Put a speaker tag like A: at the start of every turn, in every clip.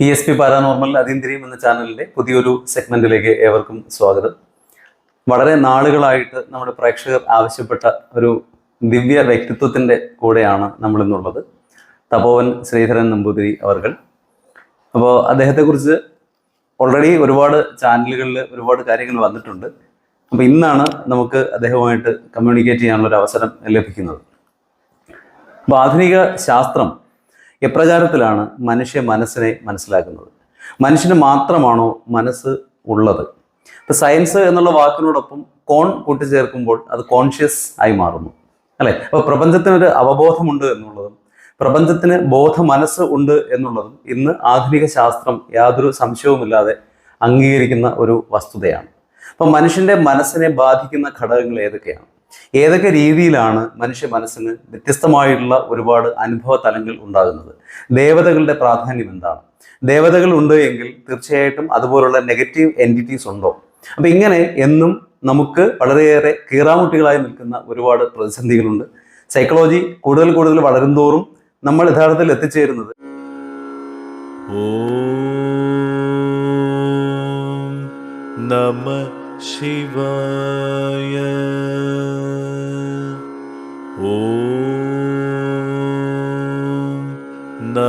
A: P S P paranormal അതീന്ദ്രിയം എന്ന ചാനലിന്റെ പുതിയൊരു സെഗ്മെന്റിലേക്ക് ഏവർക്കും സ്വാഗതം. വളരെ നാളുകളായിട്ട് നമ്മുടെ പ്രേക്ഷകർ ആവശ്യപ്പെട്ട ഒരു ദിവ്യ വ്യക്തിത്വത്തിന്റെ കൂടെയാണ് നമ്മൾ ഇന്നുള്ളത് തപോവൻ ശ്രീധരൻ നമ്പൂതിരി അവർകൾ. അപ്പോൾ അദ്ദേഹത്തെക്കുറിച്ച് ഓൾറെഡി ഒരുപാട് ചാനലുകളിൽ ഒരുപാട് കാര്യങ്ങൾ വന്നിട്ടുണ്ട്. അപ്പോൾ ഇന്നാണ് നമുക്ക് അദ്ദേഹവുമായിട്ട് കമ്മ്യൂണിക്കേറ്റ് ചെയ്യാനുള്ള ഒരു അവസരം ലഭിക്കുന്നത്. അപ്പോൾ ആധുനിക ശാസ്ത്രം എപ്രകാരത്തിലാണ് മനുഷ്യ മനസ്സിനെ മനസ്സിലാക്കുന്നത്? മനുഷ്യന് മാത്രമാണോ മനസ്സ് ഉള്ളത്? ഇപ്പൊ സയൻസ് എന്നുള്ള വാക്കിനോടൊപ്പം കോൺ കൂട്ടിച്ചേർക്കുമ്പോൾ അത് കോൺഷ്യസ് ആയി മാറുന്നു. അല്ലെ? അപ്പോൾ പ്രപഞ്ചത്തിനൊരു അവബോധമുണ്ട് എന്നുള്ളതും പ്രപഞ്ചത്തിന് ബോധ മനസ്സ് ഉണ്ട് എന്നുള്ളതും ഇന്ന് ആധുനിക ശാസ്ത്രം യാതൊരു സംശയവുമില്ലാതെ അംഗീകരിക്കുന്ന ഒരു വസ്തുതയാണ്. അപ്പം മനുഷ്യന്റെ മനസ്സിനെ ബാധിക്കുന്ന ഘടകങ്ങൾ ഏതൊക്കെയാണ്? ഏതൊക്കെ രീതിയിലാണ് മനുഷ്യ മനസ്സിന് വ്യത്യസ്തമായിട്ടുള്ള ഒരുപാട് അനുഭവ തലങ്ങൾ ഉണ്ടാകുന്നത്? ദേവതകളുടെ പ്രാധാന്യം എന്താണ്? ദേവതകൾ ഉണ്ട് എങ്കിൽ തീർച്ചയായിട്ടും അതുപോലുള്ള നെഗറ്റീവ് എന്റിറ്റീസ് ഉണ്ടോ? അപ്പൊ ഇങ്ങനെ എന്നും നമുക്ക് വളരെയേറെ കീറാമുട്ടികളായി നിൽക്കുന്ന ഒരുപാട് പ്രതിസന്ധികളുണ്ട്. സൈക്കോളജി കൂടുതൽ കൂടുതൽ വളരുന്തോറും നമ്മൾ യഥാർത്ഥത്തിൽ എത്തിച്ചേരുന്നത്
B: നമ ശിവായ.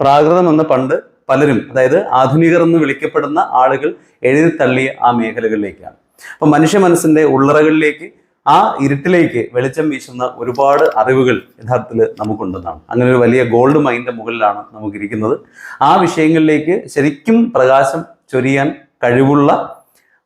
A: പ്രാകൃതം എന്ന് പണ്ട് പലരും അതായത് ആധുനികർ എന്ന് വിളിക്കപ്പെടുന്ന ആളുകൾ എഴുതി തള്ളിയ ആ മേഖലകളിലേക്കാണ്. അപ്പൊ മനുഷ്യ മനസ്സിന്റെ ഉള്ളറകളിലേക്ക് ആ ഇരുട്ടിലേക്ക് വെളിച്ചം വീശുന്ന ഒരുപാട് അറിവുകൾ യഥാർത്ഥത്തിൽ നമുക്കുണ്ടെന്നാണ്. അങ്ങനെ ഒരു വലിയ ഗോൾഡ് മൈൻഡിന്റെ മുകളിലാണ് നമുക്കിരിക്കുന്നത്. ആ വിഷയങ്ങളിലേക്ക് ശരിക്കും പ്രകാശം ചൊരിയാൻ കഴിവുള്ള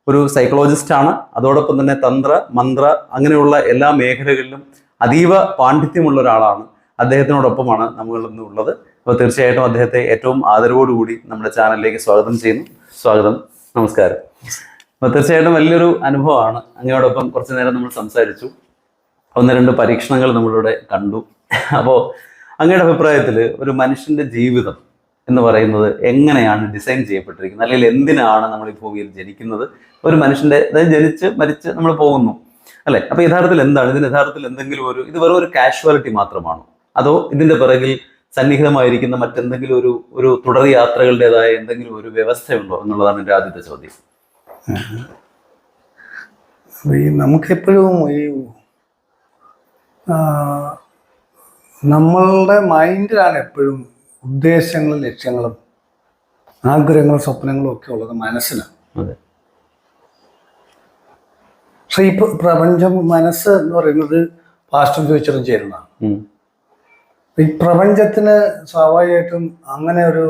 A: ഒരു സൈക്കോളജിസ്റ്റ് ആണ്. അതോടൊപ്പം തന്നെ തന്ത്ര മന്ത്ര അങ്ങനെയുള്ള എല്ലാ മേഖലകളിലും അതീവ പാണ്ഡിത്യമുള്ള ഒരാളാണ്. അദ്ദേഹത്തിനോടൊപ്പമാണ് നമ്മൾ ഇന്ന് ഉള്ളത്. അപ്പോൾ തീർച്ചയായിട്ടും അദ്ദേഹത്തെ ഏറ്റവും ആദരവോടുകൂടി നമ്മുടെ ചാനലിലേക്ക് സ്വാഗതം ചെയ്യുന്നു. സ്വാഗതം. നമസ്കാരം. അപ്പോൾ തീർച്ചയായിട്ടും വലിയൊരു അനുഭവമാണ്. അങ്ങയോടൊപ്പം കുറച്ചു നേരം നമ്മൾ സംസാരിച്ചു. ഒന്ന് രണ്ട് പരീക്ഷണങ്ങൾ നമ്മളിവിടെ കണ്ടു. അപ്പോൾ അങ്ങയുടെ അഭിപ്രായത്തിൽ ഒരു മനുഷ്യന്റെ ജീവിതം എന്ന് പറയുന്നത് എങ്ങനെയാണ് ഡിസൈൻ ചെയ്യപ്പെട്ടിരിക്കുന്നത്? അല്ലെങ്കിൽ എന്തിനാണ് നമ്മൾ ഈ ഭൂമിയിൽ ജനിക്കുന്നത്? ഒരു മനുഷ്യന്റെ അതായത് ജനിച്ച് മരിച്ച് നമ്മൾ പോകുന്നു. അല്ലേ? അപ്പോൾ യഥാർത്ഥത്തിൽ എന്താണ്? ഇതിന് യഥാർത്ഥത്തിൽ എന്തെങ്കിലും ഒരു ഇത് വെറും ഒരു കാഷ്വാലിറ്റി മാത്രമാണോ? അതോ ഇതിന്റെ പിറകിൽ സന്നിഹിതമായിരിക്കുന്ന മറ്റെന്തെങ്കിലും ഒരു ഒരു തുടർ യാത്രകളുടേതായ എന്തെങ്കിലും ഒരു വ്യവസ്ഥയുണ്ടോ എന്നുള്ളതാണ് എന്റെ ആദ്യത്തെ ചോദ്യം.
C: ഈ നമുക്കെപ്പോഴും ഈ നമ്മളുടെ മൈൻഡിലാണ് എപ്പോഴും ഉദ്ദേശങ്ങളും ലക്ഷ്യങ്ങളും ആഗ്രഹങ്ങളും സ്വപ്നങ്ങളും ഒക്കെ ഉള്ളത് മനസ്സിലാണ് പക്ഷെ ഈ പ്രപഞ്ചം മനസ്സ് എന്ന് പറയുന്നത് പാസ്റ്റും ഫ്യൂച്ചറും ചേരുന്നതാണ്. ഈ പ്രപഞ്ചത്തിന് സ്വാഭാവികമായിട്ടും അങ്ങനെ ഒരു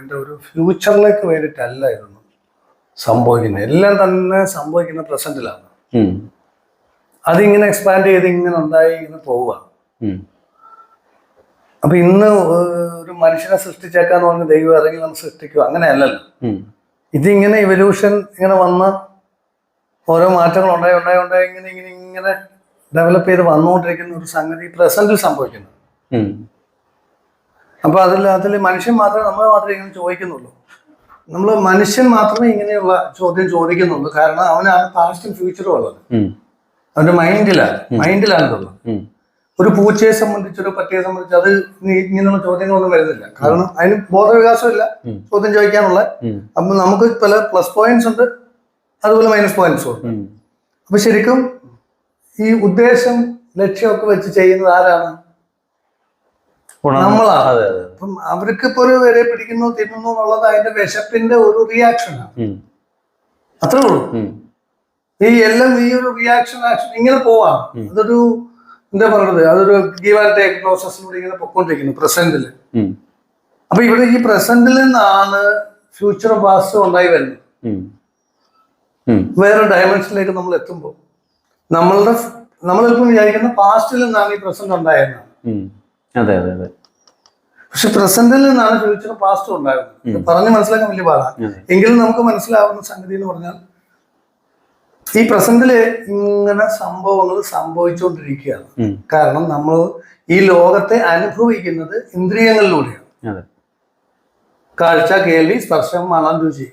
C: എന്താ ഒരു ഫ്യൂച്ചറിലേക്ക് വേണ്ടിയിട്ടല്ല ഇതൊന്നും സംഭവിക്കുന്നത്. എല്ലാം തന്നെ സംഭവിക്കുന്ന പ്രസന്റിലാണ്. അതിങ്ങനെ എക്സ്പാൻഡ് ചെയ്ത് ഇങ്ങനെ ഉണ്ടായി ഇങ്ങനെ പോവുക. അപ്പൊ ഇന്ന് ഒരു മനുഷ്യനെ സൃഷ്ടിച്ചേക്കാന്ന് പറഞ്ഞ് ദൈവം ഇറങ്ങി നമ്മൾ സൃഷ്ടിക്കുക അങ്ങനെയല്ലല്ലോ.
A: അല്ലല്ലോ
C: ഇതിങ്ങനെ ഇവല്യൂഷൻ ഇങ്ങനെ വന്ന് ഓരോ മാറ്റങ്ങൾ ഉണ്ടായി ഉണ്ടായി ഉണ്ടായി ഇങ്ങനെ ഇങ്ങനെ ഇങ്ങനെ ഡെവലപ്പ് ചെയ്ത് വന്നുകൊണ്ടിരിക്കുന്ന ഒരു സംഗതി പ്രസന്റിൽ സംഭവിക്കുന്നു.
A: ഉം.
C: അപ്പൊ അതിൽ അതിൽ മനുഷ്യൻ മാത്രമേ നമ്മൾ മാത്രമേ ഇങ്ങനെ ചോദിക്കുന്നുള്ളൂ. നമ്മൾ മനുഷ്യൻ മാത്രമേ ഇങ്ങനെയുള്ള ചോദ്യം ചോദിക്കുന്നുള്ളൂ. കാരണം അവനാണ് പാസ്റ്റും ഫ്യൂച്ചറും ഉള്ളത്. അവന്റെ മൈൻഡിലാണ് മൈൻഡിലാണ്
A: ഉള്ളത്.
C: ഒരു പൂച്ചയെ സംബന്ധിച്ച് ഒരു പട്ടിയെ സംബന്ധിച്ച് അത് ഇങ്ങനെയുള്ള ചോദ്യങ്ങളൊന്നും വരുന്നില്ല. കാരണം അതിന് ബോധവികാസമില്ല. ചോദ്യം ചോദിക്കാനുള്ള. അപ്പൊ നമുക്ക് പല പ്ലസ് പോയിന്റ്സ് ഉണ്ട്. അതുപോലെ മൈനസ് പോയിന്റ്സും ഉണ്ട്. അപ്പൊ ശരിക്കും ഈ ഉദ്ദേശം ലക്ഷ്യമൊക്കെ വെച്ച് ചെയ്യുന്നത് ആരാണ്? നമ്മളാണ്.
A: അതെ അതെ.
C: അപ്പം അവർക്ക് ഇപ്പൊ ഒരു വരെ പിടിക്കുന്നു തിന്നുന്നു എന്നുള്ളത് അതിന്റെ വിശപ്പിന്റെ ഒരു റിയാക്ഷനാണ്. അത്രേ ഉള്ളൂ. ഈ എല്ലാം ഈ ഒരു റിയാക്ഷൻ ആക്ഷൻ ഇങ്ങനെ പോവാം അതൊരു എന്താ പറയുന്നത് അതൊരു ഗീവ് ആൻഡ് ടേക്ക് പ്രോസസ്സിലൂടെ ഇങ്ങനെ പൊക്കോണ്ടിരിക്കുന്നു പ്രസന്റിൽ. അപ്പൊ ഇവിടെ ഈ പ്രസന്റിൽ നിന്നാണ് ഫ്യൂച്ചർ പാസ്റ്റ് ഉണ്ടായി വരുന്നത്. വേറെ ഡയമെൻഷനിലേക്ക് നമ്മൾ എത്തുമ്പോൾ നമ്മളുടെ നമ്മളിപ്പോ വിചാരിക്കുന്ന പാസ്റ്റിൽ നിന്നാണ് ഈ പ്രസന്റ് ഉണ്ടായിരുന്നത്.
A: അതെ അതെ അതെ.
C: പക്ഷെ പ്രസന്റിൽ നിന്നാണ് ഫ്യൂച്ചർ പാസ്റ്റും ഉണ്ടായിരുന്നത് പറഞ്ഞ് മനസ്സിലാക്കാൻ വലിയ പാടാണ് എങ്കിലും നമുക്ക് മനസ്സിലാവുന്ന സംഗതി എന്ന് പറഞ്ഞാൽ ഈ പ്രസന്റിൽ ഇങ്ങനെ സംഭവങ്ങൾ സംഭവിച്ചുകൊണ്ടിരിക്കുകയാണ്. കാരണം നമ്മൾ ഈ ലോകത്തെ അനുഭവിക്കുന്നത് ഇന്ദ്രിയങ്ങളിലൂടെയാണ്. കാഴ്ച കേൾവി സ്പർശം മണം രുചി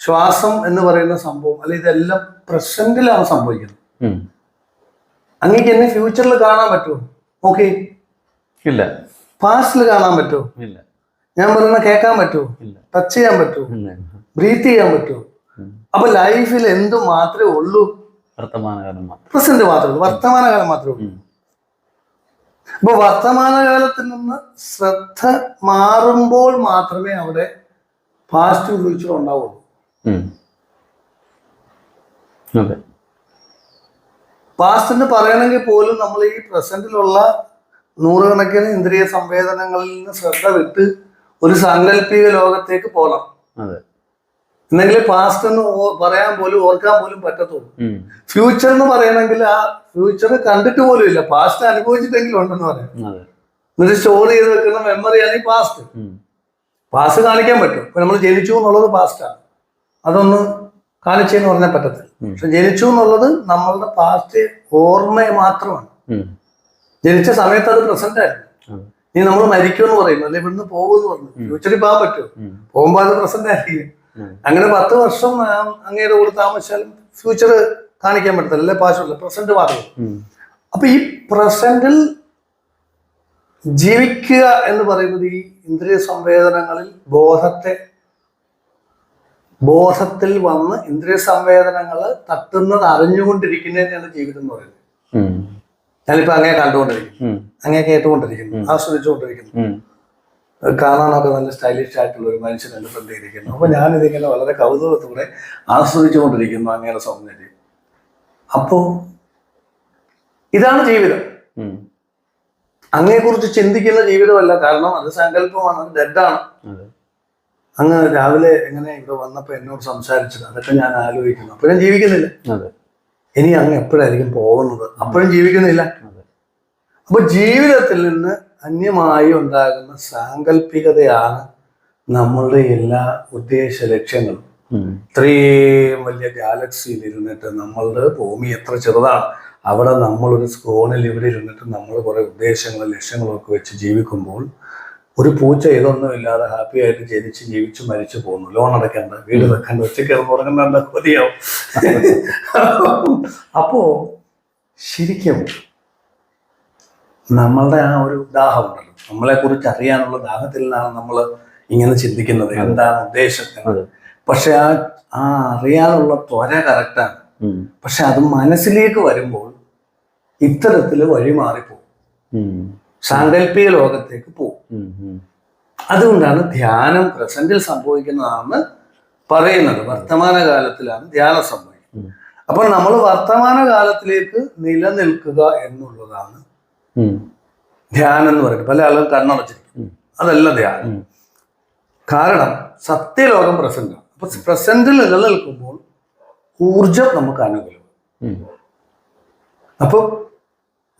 C: ശ്വാസം എന്ന് പറയുന്ന സംഭവം അല്ലെ ഇതെല്ലാം പ്രസന്റിലാണ് സംഭവിക്കുന്നത്. അങ്ങേക്ക് എന്നെ ഫ്യൂച്ചറിൽ കാണാൻ പറ്റുമോ? ഓക്കെ
A: ഇല്ല.
C: പാസ്റ്റിൽ കാണാൻ പറ്റുമോ?
A: ഇല്ല.
C: ഞാൻ പറയുന്ന കേൾക്കാൻ പറ്റുമോ?
A: ഇല്ല.
C: ടച്ച് ചെയ്യാൻ പറ്റുമോ. ബ്രീത്ത് ചെയ്യാൻ പറ്റുമോ? അപ്പൊ ലൈഫിൽ എന്ത് മാത്രമേ ഉള്ളൂ?
A: വർത്തമാനകാലം
C: പ്രസന്റ് മാത്രമേ ഉള്ളൂ. വർത്തമാനകാലം മാത്രമേ ഉള്ളൂ. അപ്പൊ വർത്തമാനകാലത്തിൽ നിന്ന് ശ്രദ്ധ മാറുമ്പോൾ മാത്രമേ അവിടെ പാസ്റ്റ് ഫ്യൂച്ചർ ഉണ്ടാവുള്ളൂ.
A: ഉം.
C: പാസ്റ്റ് എന്ന് പറയണമെങ്കിൽ പോലും നമ്മൾ ഈ പ്രസന്റിലുള്ള നൂറുകണക്കിന് ഇന്ദ്രിയ സംവേദനങ്ങളിൽ നിന്ന് ശ്രദ്ധ വിട്ട് ഒരു സാങ്കല്പിക ലോകത്തേക്ക് പോകണം.
A: അതെ.
C: എന്നെങ്കിൽ പാസ്റ്റ് എന്ന് പറയാൻ പോലും ഓർക്കാൻ പോലും പറ്റത്തുള്ളൂ. ഫ്യൂച്ചർ എന്ന് പറയണമെങ്കിൽ ആ ഫ്യൂച്ചർ കണ്ടിട്ട് പോലും ഇല്ല. പാസ്റ്റ് അനുഭവിച്ചിട്ടെങ്കിലും ഉണ്ടെന്ന് പറയാം. എന്നിട്ട് സ്റ്റോർ ചെയ്ത് വെക്കുന്ന മെമ്മറിയാണ് ഈ പാസ്റ്റ്. പാസ്റ്റ് കാണിക്കാൻ പറ്റും. ഇപ്പൊ നമ്മൾ ജനിച്ചു എന്നുള്ളത് പാസ്റ്റാണ് അതൊന്ന് കാണിച്ചെന്ന് പറഞ്ഞാൽ പറ്റത്തില്ല. പക്ഷെ ജനിച്ചു എന്നുള്ളത് നമ്മളുടെ പാസ്റ്റ് ഓർമ്മ മാത്രമാണ്. ജനിച്ച സമയത്ത് അത് പ്രസന്റ് ആയിരുന്നു. ഇനി നമ്മൾ മരിക്കുമെന്ന് പറയും. അല്ലെ ഇവിടുന്ന് പോകുമെന്ന് പറഞ്ഞു. ഫ്യൂച്ചറിൽ പോകാൻ പറ്റുമോ
A: പോകുമ്പോ
C: പോകുമ്പോൾ അത് പ്രസന്റ് ആയിരിക്കും. അങ്ങനെ പത്ത് വർഷം നാം അങ്ങയുടെ കൂടെ താമസിച്ചാലും ഫ്യൂച്ചർ കാണിക്കാൻ പറ്റത്തില്ല. അല്ലെ പാശമില്ല പ്രസന്റ്
A: ഉം.
C: അപ്പൊ ഈ പ്രസന്റിൽ ജീവിക്കുക എന്ന് പറയുന്നത് ഈ ഇന്ദ്രിയ സംവേദനങ്ങളിൽ ബോധത്തെ ബോധത്തിൽ വന്ന് ഇന്ദ്രിയ സംവേദനങ്ങൾ തട്ടുന്നത് അറിഞ്ഞുകൊണ്ടിരിക്കുന്നതിനാണ് ജീവിതം എന്ന് പറയുന്നത്. ഞാനിപ്പോ അങ്ങേ കണ്ടുകൊണ്ടിരിക്കുന്നു. അങ്ങേ കേട്ടുകൊണ്ടിരിക്കുന്നു. ആസ്വദിച്ചുകൊണ്ടിരിക്കുന്നു. കാണാനൊക്കെ നല്ല സ്റ്റൈലിഷ് ആയിട്ടുള്ള ഒരു മനുഷ്യൻ എന്റെ ഫ്രണ്ട് ഇരിക്കുന്നു അപ്പൊ ഞാനിതിങ്ങനെ വളരെ കൗതുകത്തോടെ ആസ്വദിച്ചുകൊണ്ടിരിക്കുന്നു അങ്ങയുടെ സൗന്ദര്യം. അപ്പോ ഇതാണ് ജീവിതം. അങ്ങയെക്കുറിച്ച് ചിന്തിക്കുന്ന ജീവിതമല്ല. കാരണം അത് സങ്കല്പമാണ് അത് ഡെഡാണ് അങ്ങ് രാവിലെ എങ്ങനെ ഇവിടെ വന്നപ്പോൾ എന്നോട് സംസാരിച്ചത് അതൊക്കെ ഞാൻ ആലോചിക്കുന്നു. അപ്പോഴും ജീവിക്കുന്നില്ല.
A: അതെ.
C: ഇനി അങ്ങ് എപ്പോഴായിരിക്കും പോകുന്നത്? അപ്പോഴും ജീവിക്കുന്നില്ല. അപ്പൊ ജീവിതത്തിൽ നിന്ന് അന്യമായി ഉണ്ടാകുന്ന സാങ്കല്പികതയാണ് നമ്മളുടെ എല്ലാ ഉദ്ദേശ ലക്ഷ്യങ്ങളും. ഇത്രയും വലിയ ഗാലക്സിയിൽ ഇരുന്നിട്ട് നമ്മളുടെ ഭൂമി എത്ര ചെറുതാണ്. അവിടെ നമ്മളൊരു സ്കോണിൽ ഇവിടെ ഇരുന്നിട്ട് നമ്മൾ കുറെ ഉദ്ദേശങ്ങളും ലക്ഷ്യങ്ങളും ഒക്കെ വെച്ച് ജീവിക്കുമ്പോൾ ഒരു പൂച്ച ഇതൊന്നും ഇല്ലാതെ ഹാപ്പി ആയിട്ട് ജനിച്ച് ജീവിച്ച് മരിച്ചു പോകുന്നു. ലോൺ അടക്കേണ്ട വീട് വെക്കേണ്ട ഒറ്റയ്ക്ക് ഉറങ്ങണ്ട അപ്പോ ശരിക്കും നമ്മളുടെ ആ ഒരു ദാഹമുണ്ടല്ലോ നമ്മളെ കുറിച്ച് അറിയാനുള്ള ദാഹത്തിൽ നിന്നാണ് നമ്മൾ ഇങ്ങനെ ചിന്തിക്കുന്നത് എന്താണ് ഉദ്ദേശം. പക്ഷെ ആ ആ അറിയാനുള്ള ത്വര കറക്റ്റാണ്. പക്ഷെ അത് മനസ്സിലേക്ക് വരുമ്പോൾ ഇത്തരത്തിൽ വഴി മാറിപ്പോകും
A: ഉം.
C: സാങ്കല്പിക ലോകത്തേക്ക് പോകും. അതുകൊണ്ടാണ് ധ്യാനം പ്രസന്റിൽ സംഭവിക്കുന്നതാണെന്ന് പറയുന്നത് വർത്തമാനകാലത്തിലാണ് ധ്യാനം സംഭവിക്കുന്നത്.
A: അപ്പൊ
C: അപ്പോൾ നമ്മൾ വർത്തമാനകാലത്തിലേക്ക് നിലനിൽക്കുക എന്നുള്ളതാണ് ധ്യാനം എന്ന് പറയുന്നത്. പല ആളുകൾ കണ്ണടച്ചിരിക്കും. അതല്ല ധ്യാനം. കാരണം സത്യലോകം പ്രസന്റാണ് അപ്പൊ പ്രസന്റിൽ നിലനിൽക്കുമ്പോൾ ഊർജം നമുക്ക് അനുകൂലം
A: അപ്പൊ
C: അപ്പോൾ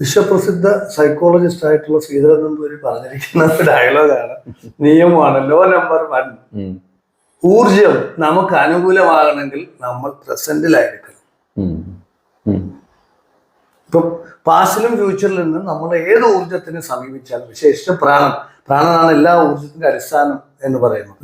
C: വിശ്വപ്രസിദ്ധ സൈക്കോളജിസ്റ്റ് ആയിട്ടുള്ള ശ്രീധരൻ നമ്പൂരി പറഞ്ഞിരിക്കുന്ന ഡയലോഗാണ് നിയമമാണ് ലോ നമ്പർ വൺ. ഊർജം നമുക്ക് അനുകൂലമാകണമെങ്കിൽ നമ്മൾ പ്രസന്റിലായിരിക്കണം ഇപ്പൊ പാസ്റ്റിലും ഫ്യൂച്ചറിൽ നിന്ന് നമ്മൾ ഏത് ഊർജത്തിനെ സമീപിച്ചാലും വിശേഷിച്ച് പ്രാണം പ്രാണനാണ് എല്ലാ ഊർജത്തിന്റെ അടിസ്ഥാനം എന്ന് പറയുന്നത്.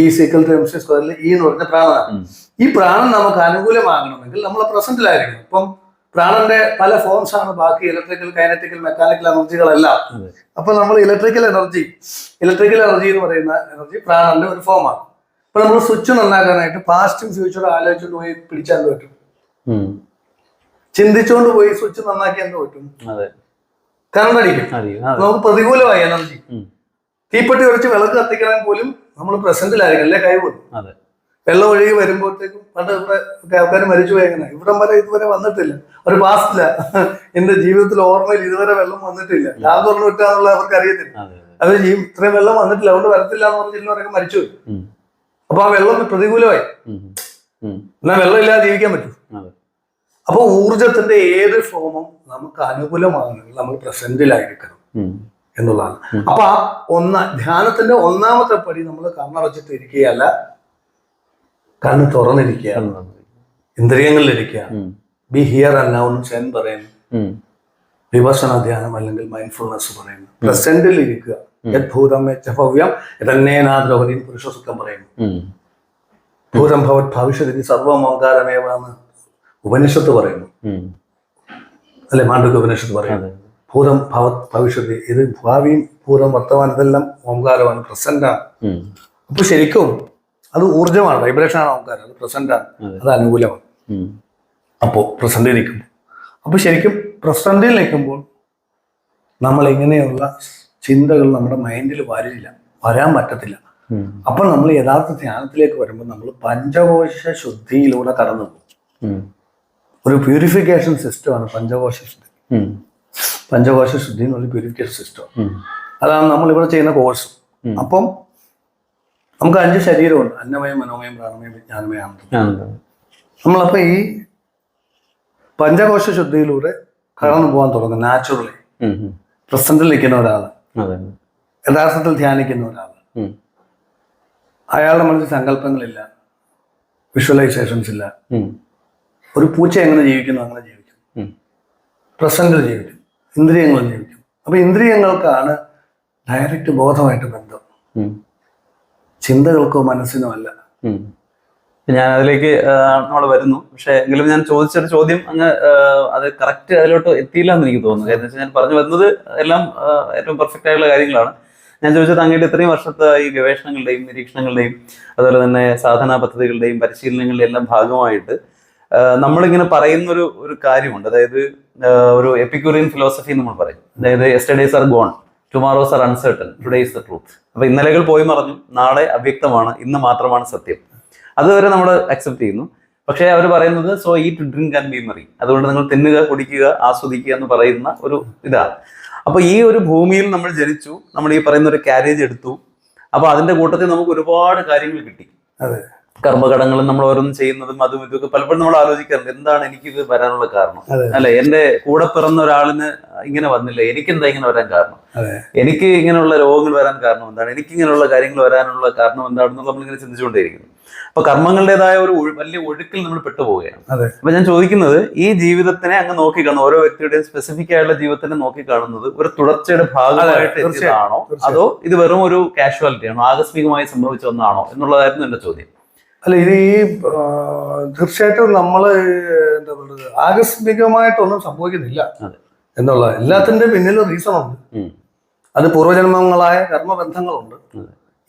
C: ഈ സീക്കൽ ടു എം സി സ്ക്വയറിൽ ഈ എന്ന് പറഞ്ഞ പ്രാണനാണ്. ഈ പ്രാണൻ നമുക്ക് അനുകൂലമാകണമെങ്കിൽ നമ്മൾ പ്രസന്റിലായിരിക്കണം ഇപ്പം പ്രാണന്റെ പല ഫോംസ് ആണ്. ബാക്കി ഇലക്ട്രിക്കൽ കൈനറ്റിക്കൽ മെക്കാനിക്കൽ എനർജികളെല്ലാം. അപ്പൊ നമ്മൾ ഇലക്ട്രിക്കൽ എനർജി ഇലക്ട്രിക്കൽ എനർജി എന്ന് പറയുന്ന എനർജി പ്രാണന്റെ ഒരു ഫോമാണ് അപ്പൊ നമ്മൾ സ്വിച്ച് നന്നാക്കാനായിട്ട് പാസ്റ്റും ഫ്യൂച്ചറും ആലോചിച്ചുകൊണ്ട് പോയി പിടിച്ചാൽ പറ്റും. ചിന്തിച്ചുകൊണ്ട് പോയി സ്വിച്ച് നന്നാക്കിയാൽ എന്ത് പറ്റും? കറണ്ട് അടിക്കും. നമുക്ക് പ്രതികൂലമായി എനർജി. തീപ്പെട്ടി കുറച്ച് വിളക്ക് കത്തിക്കണം പോലും നമ്മൾ പ്രസന്റിലായിരിക്കും അല്ലേ? കൈ
A: അതെ.
C: വെള്ളം ഒഴുകി വരുമ്പോഴത്തേക്കും പണ്ട് ഇവിടെ ആൾക്കാർ മരിച്ചു പോയങ്ങനെ ഇവിടം വരെ ഇതുവരെ വന്നിട്ടില്ല. ഒരു പാസ്റ്റില്ല എന്റെ ജീവിതത്തിൽ ഓർമ്മയിൽ ഇതുവരെ വെള്ളം വന്നിട്ടില്ല. ഞാൻ തുറന്നു വിട്ടാന്നുള്ള അവർക്ക് അറിയത്തില്ല അവർ ഇത്രയും വെള്ളം വന്നിട്ടില്ല. അതുകൊണ്ട് വരത്തില്ല എന്ന് പറഞ്ഞിരുന്നവരൊക്കെ മരിച്ചുപോയി
A: ഉം.
C: അപ്പൊ ആ വെള്ളം പ്രതികൂലമായി. എന്നാ. വെള്ളം ഇല്ലാതെ ജീവിക്കാൻ പറ്റും. അപ്പൊ ഊർജത്തിന്റെ ഏത് ഫോമും നമുക്ക് അനുകൂലമാണെങ്കിൽ നമ്മൾ പ്രസന്റിലായിരിക്കണം. എന്നുള്ളതാണ്. അപ്പൊ ആ ഒന്ന ധ്യാനത്തിന്റെ ഒന്നാമത്തെ പടി നമ്മൾ കണ്ണടച്ചിട്ട് ഇരിക്കുകയല്ല കണ്ണ് തുറന്നിരിക്കുക ഇന്ദ്രിയങ്ങളിലിരിക്കുക. Be here and now Zen പറയുന്നു. വിപസന ധ്യാനം അല്ലെങ്കിൽ മൈൻഡ്ഫുൾനെസ് പറയുന്നു. പ്രസന്റിൽ ഇരിക്കുക. യദ്ഭൂതം യജ്ഞഭവ്യം യതന്നേനാദ്രഹരി പുരുഷസുഖം പറയുന്നു. ഭൂതം ഭവത് ഭവിഷ്യതി സർവമോകാരമേവാന്ന് ഉപനിഷത്ത് പറയുന്നു. അല്ലെ? മാണ്ഡുക്യ ഉപനിഷത്ത് പറയുന്നു. ഭൂതം ഭവത് ഭവിഷ്യതി ഇത് ഭാവിയും ഭൂതം വർത്തമാനം ഇതെല്ലാം ഓംകാരമാണ് പ്രസന്റാണ്. അപ്പൊ ശരിക്കും അത് ഊർജമാണ് വൈബ്രേഷൻ ആണ് ഓംകാരം അത് പ്രസന്റാണ്
A: അതെ.
C: അനുകൂലമാണ്.
A: അപ്പോ
C: അപ്പോൾ പ്രസന്റിൽ നിൽക്കുമ്പോൾ. അപ്പൊ ശരിക്കും പ്രസന്റിൽ നിൽക്കുമ്പോൾ നമ്മൾ ഇങ്ങനെയുള്ള ചിന്തകൾ നമ്മുടെ മൈൻഡിൽ വരില്ല വരാൻ പറ്റത്തില്ല.
A: അപ്പൊ
C: അപ്പോൾ നമ്മൾ യഥാർത്ഥ ധ്യാനത്തിലേക്ക് വരുമ്പോൾ നമ്മൾ പഞ്ചകോശ ശുദ്ധിയിലൂടെ കടന്നു പോകും. ഒരു പ്യൂരിഫിക്കേഷൻ സിസ്റ്റമാണ് പഞ്ചകോശ ശുദ്ധി. പഞ്ചകോശ ശുദ്ധി എന്നുള്ള പ്യൂരിഫിക്കേഷൻ സിസ്റ്റം അതാണ് നമ്മൾ ഇവിടെ ചെയ്യുന്ന കോഴ്സ്. അപ്പം നമുക്ക് അഞ്ച് ശരീരമുണ്ട്. അന്നമയം മനോമയം പ്രാണമയം വിജ്ഞാനമയം ആനന്ദം. നമ്മളപ്പോൾ ഈ പഞ്ചകോശ ശുദ്ധിയിലൂടെ കടന്നു പോകാൻ തുടങ്ങും. നാച്ചുറലി. പ്രസന്റിൽ നിൽക്കുന്ന
A: അതെ
C: യഥാർത്ഥത്തിൽ ധ്യാനിക്കുന്ന ഒരാൾ. അയാളുടെ മനസ്സിൽ സങ്കല്പങ്ങളില്ല വിഷ്വലൈസേഷൻസ് ഇല്ല. ഒരു പൂച്ച എങ്ങനെ ജീവിക്കുന്നു അങ്ങനെ ജീവിക്കും. പ്രസന്റിൽ ജീവിക്കും ഇന്ദ്രിയങ്ങൾ ജീവിക്കും അപ്പൊ ഇന്ദ്രിയങ്ങൾക്കാണ് ഡയറക്റ്റ് ബോധമായിട്ട് ബന്ധം. ചിന്തകൾക്കോ മനസ്സിനോ അല്ല.
A: ഞാൻ അതിലേക്ക് നമ്മൾ വരുന്നു. പക്ഷെ എങ്കിലും ഞാൻ ചോദിച്ചൊരു ചോദ്യം അങ്ങ് അത് കറക്റ്റ് അതിലോട്ട് എത്തിയില്ല എന്ന് എനിക്ക് തോന്നുന്നു. കാരണം ഞാൻ പറഞ്ഞു വരുന്നത് എല്ലാം ഏറ്റവും പെർഫെക്റ്റ് ആയിട്ടുള്ള കാര്യങ്ങളാണ്. ഞാൻ ചോദിച്ചത് അങ്ങയുടെ ഇത്രയും വർഷത്തെ ഈ ഗവേഷണങ്ങളുടെയും നിരീക്ഷണങ്ങളുടെയും അതുപോലെ തന്നെ സാധനാ പദ്ധതികളുടെയും പരിശീലനങ്ങളുടെയും എല്ലാം ഭാഗമായിട്ട് നമ്മളിങ്ങനെ പറയുന്ന ഒരു ഒരു കാര്യമുണ്ട്. അതായത് ഒരു എപ്പിക്യൂറിയൻ ഫിലോസഫി നമ്മൾ പറയും. അതായത് yesterdays are gone tomorrows are uncertain today is the truth അപ്പൊ ഇന്നലകൾ പോയി മറഞ്ഞു നാളെ അവ്യക്തമാണ് ഇന്ന് മാത്രമാണ് സത്യം. അതുവരെ നമ്മൾ അക്സെപ്റ്റ് ചെയ്യുന്നു. പക്ഷേ അവർ പറയുന്നത് സോ ഈ ടു ഡ്രിങ്ക് ആൻഡ് ബി മറി അതുകൊണ്ട് നിങ്ങൾ തിന്നുക കുടിക്കുക ആസ്വദിക്കുക എന്ന് പറയുന്ന ഒരു ഇതാണ്. അപ്പൊ ഈ ഒരു ഭൂമിയിൽ നമ്മൾ ജനിച്ചു നമ്മൾ ഈ പറയുന്ന ഒരു കാരേജ് എടുത്തു. അപ്പൊ അതിന്റെ കൂട്ടത്തിൽ നമുക്ക് ഒരുപാട് കാര്യങ്ങൾ കിട്ടി.
C: അതെ.
A: കർമ്മഘടങ്ങളും നമ്മൾ ഓരോന്നും ചെയ്യുന്നതും അതും ഇതൊക്കെ പലപ്പോഴും നമ്മൾ ആലോചിക്കാറുണ്ട്. എന്താണ് എനിക്ക് ഇത് വരാനുള്ള കാരണം. അല്ലെ? എന്റെ കൂടെ പിറന്ന ഒരാളിന് ഇങ്ങനെ വന്നില്ല. എനിക്ക് എന്താ ഇങ്ങനെ വരാൻ കാരണം? എനിക്ക് ഇങ്ങനെയുള്ള രോഗങ്ങൾ വരാൻ കാരണം എന്താണ്? എനിക്ക് ഇങ്ങനെയുള്ള കാര്യങ്ങൾ വരാനുള്ള കാരണം എന്താണെന്ന് നമ്മളിങ്ങനെ ചിന്തിച്ചുകൊണ്ടേയിരിക്കുന്നു. അപ്പൊ കർമ്മങ്ങളുടേതായ ഒരു വലിയ ഒഴുക്കിൽ നമ്മൾ പെട്ടുപോവുകയാണ്.
C: അതെ.
A: അപ്പൊ ഞാൻ ചോദിക്കുന്നത് ഈ ജീവിതത്തിനെ അങ്ങ് നോക്കിക്കാണുന്നു ഓരോ വ്യക്തിയുടെയും സ്പെസിഫിക് ആയിട്ടുള്ള ജീവിതത്തിനെ നോക്കിക്കാണുന്നത് ഒരു തുടർച്ചയുടെ ഭാഗമായിട്ട്
C: ആണോ
A: അതോ ഇത് വെറും ഒരു കാഷ്വാലിറ്റി ആണോ? ആകസ്മികമായി സംഭവിച്ച ഒന്നാണോ എന്നുള്ളതായിരുന്നു എന്റെ ചോദ്യം.
C: അല്ല ഇത് ഈ തീർച്ചയായിട്ടും നമ്മൾ എന്താ പറയുക ആകസ്മികമായിട്ടൊന്നും സംഭവിക്കുന്നില്ല. എന്നുള്ള എല്ലാത്തിന്റെ പിന്നിലും റീസൺ ഉണ്ട്. അത് പൂർവജന്മങ്ങളായ കർമ്മബന്ധങ്ങളുണ്ട്.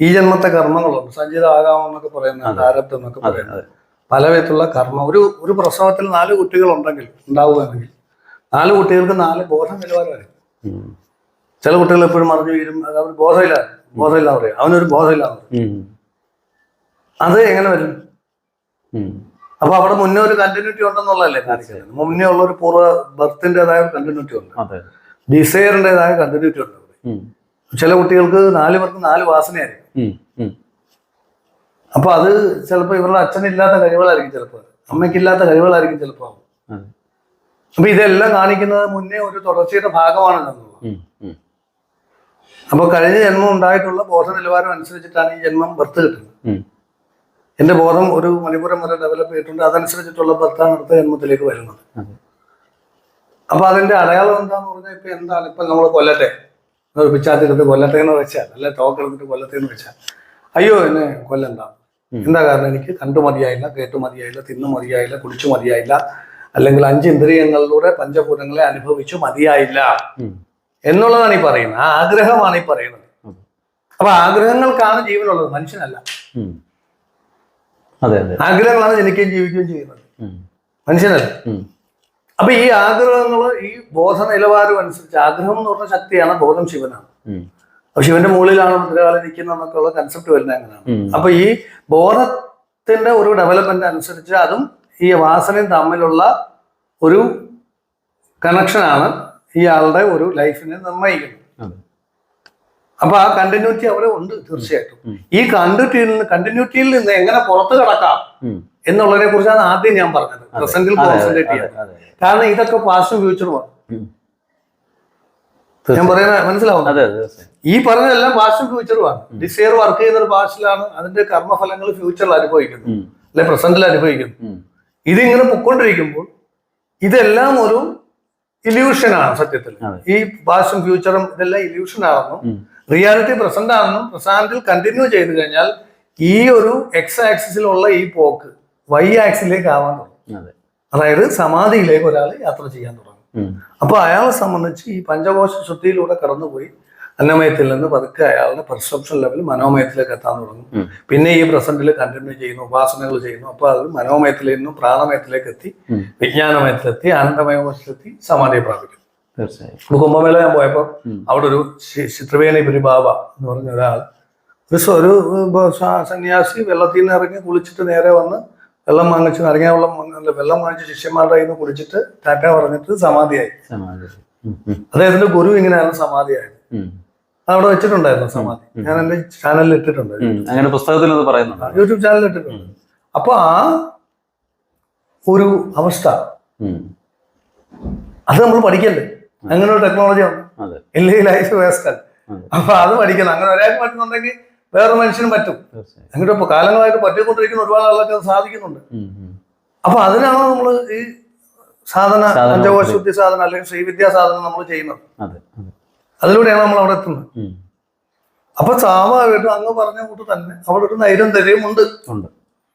C: ഈ ജന്മത്തെ കർമ്മങ്ങളുണ്ട്. സഞ്ചിത ആകാമെന്നൊക്കെ പറയുന്ന
A: അതെ.
C: പ്രാരബ്ധം എന്നൊക്കെ പറയുന്നത്. പല വിധത്തിലുള്ള കർമ്മം. ഒരു ഒരു പ്രസവത്തിൽ നാല് കുട്ടികൾ കുട്ടികളുണ്ടെങ്കിൽ ഉണ്ടാവുകയാണെങ്കിൽ നാല് കുട്ടികൾക്ക് നാല് ബോധ
A: നിലവാരമായി
C: ചില കുട്ടികൾ എപ്പോഴും മറിഞ്ഞു വീഴും. അത് അവർ ബോധമില്ല. ബോധമില്ല പറയും. അവനൊരു ബോധമില്ല. അത് എങ്ങനെ വരും. അപ്പൊ അവിടെ മുന്നേ ഒരു കണ്ടിന്യൂറ്റി ഉണ്ടെന്നുള്ളതല്ലേ കാണിക്കുന്നത്? മുന്നേ ഉള്ള ഒരു പൂർവ ബർത്തിന്റെതായ കണ്ടിന്യൂറ്റി ഉണ്ട്.
A: അതെ
C: ഡിസയറിന്റെതായ കണ്ടിന്യൂറ്റി ഉണ്ട്. ചില കുട്ടികൾക്ക് നാല് പേർക്ക് നാല് വാസനയായിരിക്കും. അപ്പൊ അത് ചിലപ്പോൾ ഇവരുടെ അച്ഛനില്ലാത്ത കഴിവുകളായിരിക്കും ചിലപ്പോൾ അമ്മയ്ക്കില്ലാത്ത കഴിവുകളായിരിക്കും ചിലപ്പോൾ
A: അതെ.
C: അപ്പൊ ഇതെല്ലാം കാണിക്കുന്നത് മുന്നേ ഒരു തുടർച്ചയുടെ ഭാഗമാണ് എന്നുള്ളത്. അപ്പൊ കഴിഞ്ഞ ജന്മം ഉണ്ടായിട്ടുള്ള ബോധ നിലവാരം അനുസരിച്ചിട്ടാണ് ഈ ജന്മം ബർത്ത് കിട്ടുന്നത്. എന്റെ ബോധം ഒരു മണിപ്പുരം വരെ ഡെവലപ്പ് ചെയ്തിട്ടുണ്ട് അതനുസരിച്ചിട്ടുള്ള ബർത്താണ് അടുത്ത ജന്മത്തിലേക്ക് വരുന്നത്. അപ്പൊ അതിന്റെ അടയാളം എന്താന്ന് പറഞ്ഞാൽ ഇപ്പൊ എന്താണ് ഇപ്പൊ നമ്മൾ കൊല്ലട്ടെ ഒരു പിച്ചാത്തിട്ട് കൊല്ലത്തേന്ന് വെച്ചാൽ അല്ലെ ടോക്ക് എടുത്തിട്ട് കൊല്ലത്തേന്ന് വെച്ചാൽ. അയ്യോ എന്നെ കൊല്ലണ്ട. എന്താ കാരണം എനിക്ക് കണ്ടു മതിയായില്ല കേട്ടു മതിയായില്ല തിന്നു മതിയായില്ല കുടിച്ചു മതിയായില്ല അല്ലെങ്കിൽ അഞ്ച് ഇന്ദ്രിയങ്ങളിലൂടെ പഞ്ചഭൂതങ്ങളെ അനുഭവിച്ചു മതിയായില്ല. എന്നുള്ളതാണ് ഈ പറയുന്നത്. ആ ആഗ്രഹമാണ് ഈ പറയുന്നത്. അപ്പൊ ആഗ്രഹങ്ങൾക്കാണ് ജീവനുള്ളത്. മനുഷ്യനല്ല. ആഗ്രഹങ്ങളാണ് ജനിക്കുകയും ജീവിക്കുകയും ചെയ്യുന്നത്. മനുഷ്യനല്ല. അപ്പൊ ഈ ആഗ്രഹങ്ങൾ ഈ ബോധ നിലവാരം അനുസരിച്ച് ആഗ്രഹം എന്ന് പറഞ്ഞ ശക്തിയാണ് ബോധം ശിവനാണ്. അപ്പൊ ശിവന്റെ മുകളിലാണ് ഭദ്രകാലം നിൽക്കുന്നത് എന്നൊക്കെ ഉള്ള കൺസെപ്റ്റ് വരുന്നത് അങ്ങനെയാണ്. അപ്പൊ ഈ ബോധത്തിന്റെ ഒരു ഡെവലപ്മെന്റ് അനുസരിച്ച് അതും ഈ വാസനയും തമ്മിലുള്ള ഒരു കണക്ഷനാണ് ഇയാളുടെ ഒരു ലൈഫിനെ
A: നിർണയിക്കുന്നത്.
C: അപ്പൊ ആ കണ്ടിന്യൂറ്റി അവിടെ ഉണ്ട് തീർച്ചയായിട്ടും. ഈ കണ്ടിന്യൂറ്റിയിൽ നിന്ന് കണ്ടിന്യൂറ്റിയിൽ നിന്ന് എങ്ങനെ പുറത്തു കടക്കാം. എന്നുള്ളതിനെ കുറിച്ചാണ് ആദ്യം ഞാൻ പറഞ്ഞത്. പ്രസന്റിൽ കോൺസെൻട്രേറ്റ്
A: ചെയ്യാൻ
C: കാരണം ഇതൊക്കെ പാസ്റ്റും ഫ്യൂച്ചറുമാണ്. ഞാൻ
A: പറയുന്ന മനസ്സിലാവും.
C: ഈ പറഞ്ഞതെല്ലാം പാസ്റ്റും ഫ്യൂച്ചറുമാണ് ഡിസയർ വർക്ക് ചെയ്യുന്ന ഒരു പാസ്റ്റിലാണ് അതിന്റെ കർമ്മഫലങ്ങൾ ഫ്യൂച്ചറിൽ
A: അനുഭവിക്കുന്നു.
C: അല്ലെ പ്രസന്റിൽ അനുഭവിക്കുന്നു. ഇതിങ്ങനെ പൊക്കൊണ്ടിരിക്കുമ്പോൾ ഇതെല്ലാം ഒരു ഇല്യൂഷനാണ് സത്യത്തിൽ. ഈ പാസ്റ്റും ഫ്യൂച്ചറും ഇതെല്ലാം ഇല്യൂഷൻ ആണെന്നും റിയാലിറ്റി പ്രസന്റ് ആണെന്നും പ്രസന്റിൽ കണ്ടിന്യൂ ചെയ്തു കഴിഞ്ഞാൽ ഈ ഒരു എക്സ് ആക്സിസിലുള്ള ഈ പോക്ക് വൈ ആക്സിലേക്ക് ആവാൻ തുടങ്ങും.
A: അതെ.
C: അതായത് സമാധിയിലേക്ക് ഒരാൾ യാത്ര ചെയ്യാൻ തുടങ്ങും.
A: അപ്പൊ
C: അപ്പോൾ അയാളെ സംബന്ധിച്ച് ഈ പഞ്ചകോശ ശുദ്ധിയിലൂടെ കടന്നുപോയി അന്നമയത്തിൽ നിന്ന് പതുക്കെ അയാളുടെ പെർസെപ്ഷൻ ലെവൽ മനോമയത്തിലേക്ക് എത്താൻ തുടങ്ങും. പിന്നെ ഈ പ്രസന്റിൽ കണ്ടിന്യൂ ചെയ്യുന്നു ഉപാസനകൾ ചെയ്യുന്നു. അപ്പോൾ അത് മനോമയത്തിൽ നിന്നും പ്രാണമയത്തിലേക്ക് എത്തി. വിജ്ഞാനമയത്തിലെത്തി ആനന്ദമയത്തിലെത്തി സമാധി പ്രാപിക്കും
A: തീർച്ചയായും.
C: കുംഭമേള ഞാൻ പോയപ്പോൾ
A: ഉം.
C: അവിടെ ഒരു ചിത്രവേണി പരിഭാവ എന്ന് പറഞ്ഞ ഒരാൾ ഒരു സന്യാസി വെള്ളത്തിൽ നിന്ന് ഇറങ്ങി കുളിച്ചിട്ട് നേരെ വന്ന് വെള്ളം വാങ്ങിച്ച് ഇറങ്ങിയ വെള്ളം വെള്ളം വാങ്ങിച്ച് ശിഷ്യന്മാരുടെ കയ്യിൽ നിന്ന് കുടിച്ചിട്ട് ടാറ്റ പറഞ്ഞിട്ട് സമാധിയായി. അദ്ദേഹത്തിന്റെ ഗുരു ഇങ്ങനെയായിരുന്നു സമാധിയായത്. അവിടെ വെച്ചിട്ടുണ്ടായിരുന്നു സമാധി. ഞാൻ എന്റെ ചാനലിൽ ഇട്ടിട്ടുണ്ട്.
A: അങ്ങനെ പുസ്തകത്തിൽ പറയുന്നുണ്ട്.
C: യൂട്യൂബ് ചാനലിൽ ഇട്ടിട്ടുണ്ട്. അപ്പൊ ആ ഒരു അവസ്ഥ അത് നമ്മൾ പഠിക്കല്ലേ? അങ്ങനെ ഒരു ടെക്നോളജി
A: ആണ്.
C: ഇല്ലെങ്കിൽ ലൈഫ് വേസ്റ്റ് അല്ല അപ്പൊ അത് പഠിക്കണം. അങ്ങനെ ഒരാൾക്ക് പറ്റുന്നുണ്ടെങ്കിൽ വേറെ മനുഷ്യനും പറ്റും. എന്നിട്ട് ഇപ്പൊ കാലങ്ങളായിട്ട് പറ്റിക്കൊണ്ടിരിക്കുന്ന ഒരുപാട് ആളുകൾക്ക് അത് സാധിക്കുന്നുണ്ട്. അപ്പൊ അതിനാണ് നമ്മൾ ഈ സാധന
A: പഞ്ചകോശുദ്ധി
C: പഞ്ചകോശ ശുദ്ധി സാധന അല്ലെങ്കിൽ ശ്രീവിദ്യാ സാധനം നമ്മൾ ചെയ്യുന്നത്.
A: അതെ അതെ.
C: അതിലൂടെയാണ് നമ്മൾ അവിടെ എത്തുന്നത്. അപ്പൊ സ്വാഭാവികമായിട്ടും അങ്ങ് പറഞ്ഞ കൂട്ട് തന്നെ അവിടെ ഒരു നൈരന്തര്യമുണ്ട്.
A: ഉണ്ട്.